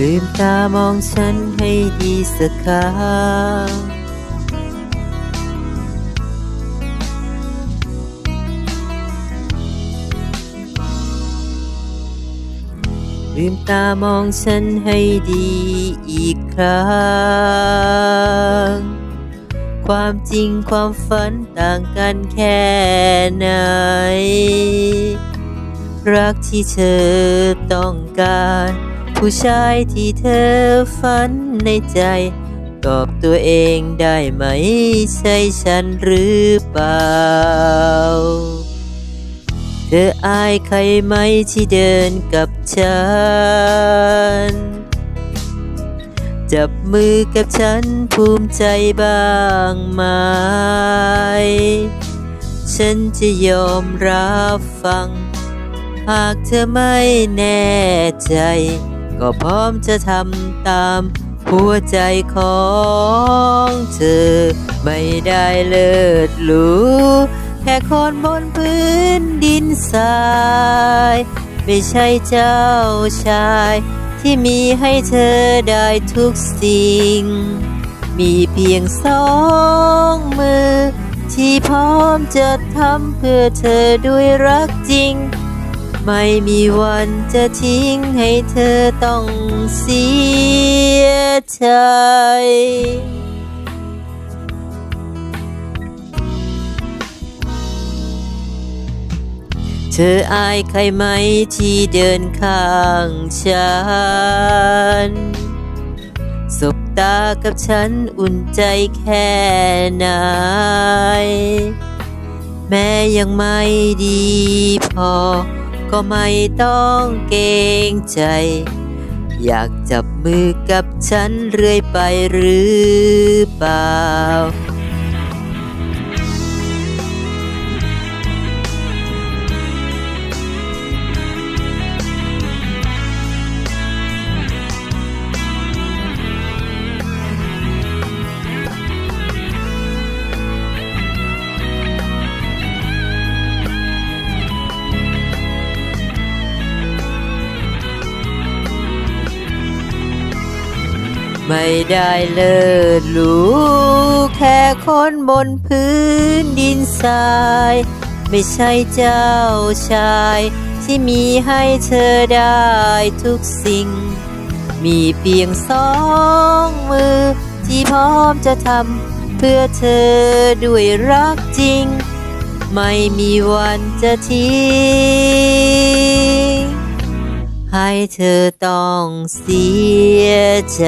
ลืมตามองฉันให้ดีสักครั้งลืมตามองฉันให้ดีอีกครั้ง ความจริงความฝันต่างกันแค่ไหน รักที่เธอต้องการ ผู้ชายที่เธอฝันในใจ ตอบตัวเองได้ไหม ใช่ฉันหรือเปล่า เธออายใครไหมที่เดินกับฉัน จับมือกับฉันภูมิใจบ้างไหม ฉันจะยอมรับฟัง หากเธอไม่แน่ใจ ก็พร้อมจะทำตามหัวใจของเธอ ไม่ได้เลิศหรูแค่คนบนพื้นดินทราย ไม่ใช่เจ้าชาย ที่มีให้เธอได้ทุกสิ่ง มีเพียงสองมือ ที่พร้อมจะทำเพื่อเธอด้วยรักจริง ไม่มีวันจะทิ้งให้เธอต้องเสียใจเธออายใครไหมที่เดินข้างฉัน สบตากับฉันอุ่นใจแค่ไหน แม้ยังไม่ดีพอ ก็ไม่ต้องเกรงใจ อยากจับมือกับฉันเรื่อยไปหรือเปล่า ไม่ได้เลิศหรูแค่คนบนพื้นดินทราย ไม่ใช่เจ้าชาย ที่มีให้เธอได้ทุกสิ่ง มีเพียงสองมือ ที่พร้อมจะทำเพื่อเธอด้วยรักจริง ไม่มีวันจะทิ้ง ให้เธอต้องเสียใจ